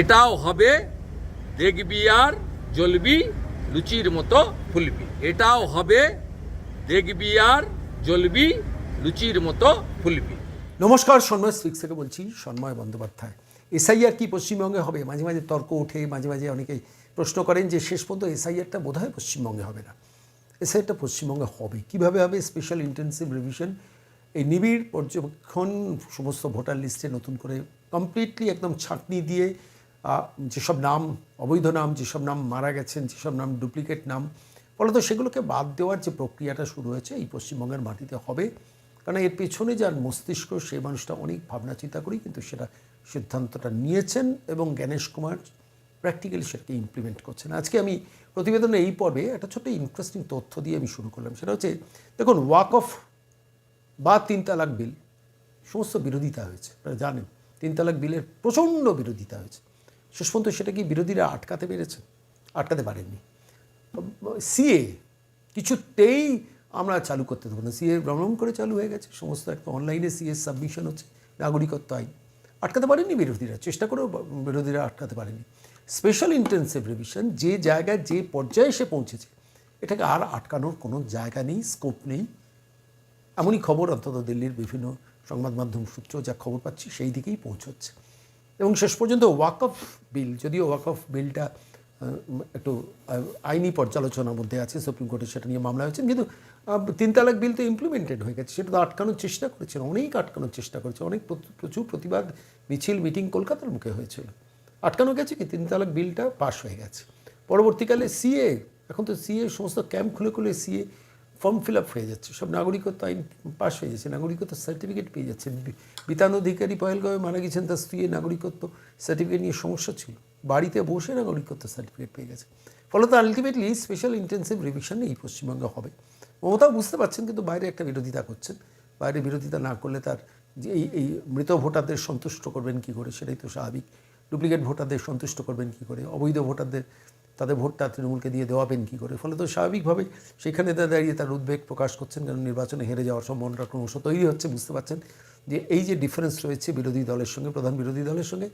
এটাও হবে দেখবি আর জ্বলবি লুচির মতো ফুলবি। এটাও হবে দেখবি আর জ্বলবি লুচির মতো ফুলবি। নমস্কার, সন্ময় স্পিক্স থেকে বলছি, সন্ময় বন্দ্যোপাধ্যায়। এসআইআর কি পশ্চিমবঙ্গে হবে? মাঝে মাঝে তর্ক ওঠে, মাঝে মাঝে অনেকেই প্রশ্ন করেন যে শেষ পর্যন্ত এসআইআরটা বোধ হয় পশ্চিমবঙ্গে হবে না। এসআইআরটা পশ্চিমবঙ্গে হবে। কীভাবে হবে? স্পেশাল ইন্টেন্সিভ রিভিশন এই নিবিড় পর্যবেক্ষণ, সমস্ত ভোটার লিস্টে নতুন করে কমপ্লিটলি একদম ছাঁকনি দিয়ে যেসব নাম, অবৈধ নাম, যেসব নাম মারা গেছেন, যেসব নাম ডুপ্লিকেট নাম, ফলত সেগুলোকে বাদ দেওয়ার যে প্রক্রিয়াটা শুরু হয়েছে এই পশ্চিমবঙ্গের মাটিতে হবে। কারণ এর পেছনে যার মস্তিষ্ক সেই মানুষটা অনেক ভাবনা চিন্তা করেই কিন্তু সেটা সিদ্ধান্তটা নিয়েছেন এবং জ্ঞানেশ কুমার প্র্যাকটিক্যালি সেটাকে ইমপ্লিমেন্ট করছেন। আজকে আমি প্রতিবেদনে এই পর্বে একটা ছোট্ট ইন্টারেস্টিং তথ্য দিয়ে আমি শুরু করলাম। সেটা হচ্ছে, দেখুন ওয়াক অফ বা তিন তালাক বিল, সমস্ত বিরোধিতা হয়েছে, আপনারা জানেন। তিন তালাক বিলের প্রচণ্ড বিরোধিতা হয়েছে। শেষ পর্যন্ত সেটা কি বিরোধীরা আটকাতে পেরেছে? আটকাতে পারেননি। সিএ কিছুতেই আমরা চালু করতে দেবো না। সিএ ভ্রমণ করে চালু হয়ে গেছে। সমস্ত একটা অনলাইনে সিএ সাবমিশন হচ্ছে, নাগরিকত্ব আইন। আটকাতে পারেনি বিরোধীরা, চেষ্টা করেও বিরোধীরা আটকাতে পারেনি স্পেশাল ইন্টেন্সিভ রিভিশন, যে জায়গায় যে পর্যায়ে এসে পৌঁছেছে, এটাকে আর আটকানোর কোনো জায়গা নেই, স্কোপ নেই। এমনই খবর অন্তত দিল্লির বিভিন্ন সংবাদ মাধ্যম সূত্র যা খবর পাচ্ছি, সেই দিকেই পৌঁছচ্ছে। এবং শেষ পর্যন্ত ওয়াকফ বিল, যদিও ওয়াকফ বিলটা একটু আইনি পর্যালোচনার মধ্যে আছে, সুপ্রিম কোর্টে সেটা নিয়ে মামলা হয়েছে, কিন্তু তিন তালাক বিল তো ইমপ্লিমেন্টেড হয়ে গেছে, সেটা তো আটকানোর চেষ্টা করেছেন, অনেক আটকানোর চেষ্টা করেছে, অনেক প্রচুর প্রতিবাদ, মিছিল, মিটিং কলকাতার মুখে হয়েছিল। আটকানো গেছে কি? তিন তালাক বিলটা পাশ হয়ে গেছে। পরবর্তীকালে সিএ, এখন তো সিএ সমস্ত ক্যাম্প খুলে খুলে সিএ ফর্ম ফিল আপ হয়ে যাচ্ছে। সব নাগরিকত্ব আইন পাশ হয়ে যাচ্ছে। নাগরিকত্ব সার্টিফিকেট পেয়ে যাচ্ছে। বিতান অধিকারী পয়েলগাঁওয়ে মারা গেছেন, তার স্ত্রীর নাগরিকত্ব সার্টিফিকেট নিয়ে সমস্যা ছিল। বাড়িতে বসে নাগরিকত্ব সার্টিফিকেট পেয়ে গেছে। ফলত আলটিমেটলি স্পেশাল ইন্টেন্সিভ রিভিশন এই পশ্চিমবঙ্গে হবে। মমতাও বুঝতে পারছেন, কিন্তু বাইরে একটা বিরোধিতা করছেন। বাইরে বিরোধিতা না করলে তার যে এই এই মৃত ভোটারদের সন্তুষ্ট করবেন কী করে? সেটাই তো স্বাভাবিক। ডুপ্লিকেট ভোটারদের সন্তুষ্ট করবেন কী করে? অবৈধ ভোটারদের তাদের ভোটটা তৃণমূলকে দিয়ে দেওয়াবেন কী করে? ফলে তো স্বাভাবিকভাবে সেখানে তা দাঁড়িয়ে তার উদ্বেগ প্রকাশ করছেন কারণ নির্বাচনে হেরে যাওয়ার সম্ভাবনাটা ক্রমশ তৈরি হচ্ছে বুঝতে পারছেন? যে এই যে ডিফারেন্স রয়েছে বিরোধী দলের সঙ্গে প্রধান বিরোধী দলের সঙ্গে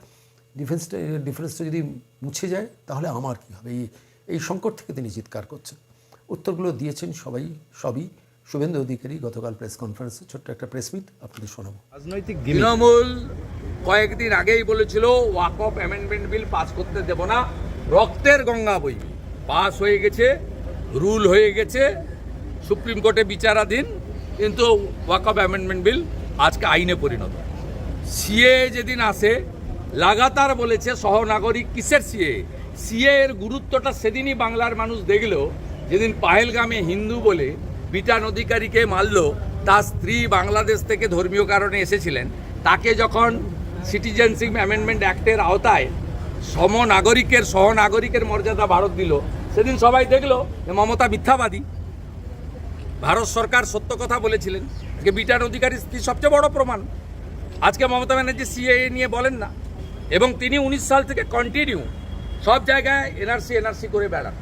ডিফেন্সটা ডিফারেন্সটা যদি মুছে যায় তাহলে আমার কী হবে? এই এই সংকট থেকে তিনি চিৎকার করছেন। উত্তরগুলো দিয়েছেন সবাই সবই। শুভেন্দু অধিকারী গতকাল প্রেস কনফারেন্সে ছোট্ট একটা প্রেস মিট আপনাদের শোনাবো। রাজনৈতিক তৃণমূল কয়েকদিন আগেই বলেছিল Waqf amendment bill pass করতে দেব না। রক্তের গঙ্গা বই। পাস হয়ে গেছে, রুল হয়ে গেছে, সুপ্রিম কোর্টে বিচারাধীন, কিন্তু ওয়াক অফ অ্যামেন্ডমেন্ট বিল আজকে আইনে পরিণত। সিএ যেদিন আসে, লাগাতার বলেছে সহনাগরিক কিসের সিএ? সিএ এর গুরুত্বটা সেদিনই বাংলার মানুষ দেখল, যেদিন পাহেলগামে হিন্দু বলে বিটান অধিকারীকে মারল, তার স্ত্রী বাংলাদেশ থেকে ধর্মীয় কারণে এসেছিলেন। তাকে যখন সিটিজেনশিপ অ্যামেন্ডমেন্ট অ্যাক্টের আওতায় সমনাগরিকের, সহনাগরিকের মর্যাদা ভারত দিল। সেদিন সবাই দেখল যে মমতা মিথ্যাবাদী। ভারত সরকার সত্য কথা বলেছিলেন। যে বিটার অধিকারী সবচেয়ে বড় প্রমাণ। আজকে মমতা ব্যানার্জি সিএ নিয়ে বলেন না। এবং তিনি উনিশ সাল থেকে কন্টিনিউ সব জায়গায় এনআরসি এনআরসি করে বেড়ান।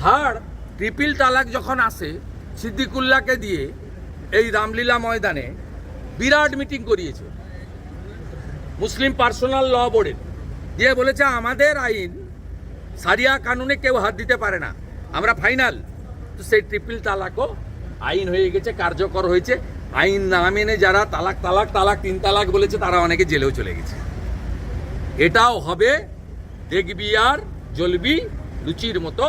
থার্ড ট্রিপিল তালাক যখন আসে, সিদ্দিকুল্লাহকে দিয়ে এই রামলীলা ময়দানে বিরাট মিটিং করিয়েছে। মুসলিম পার্সোনাল ল বোর্ডের দিয়ে বলেছে, আমাদের আইন, সারিয়া কানুনে কেউ হাত দিতে পারে না। আমরা ফাইনাল। তো সেই ট্রিপল তালাকও আইন হয়ে গেছে, কার্যকর হয়েছে। আইন না মেনে যারা তালাক তালাক তালাক, তিন তালাক বলেছে, তারা অনেকে জেলেও চলে গেছে। এটাও হবে, দেখবি আর জ্বলবি লুচির মতো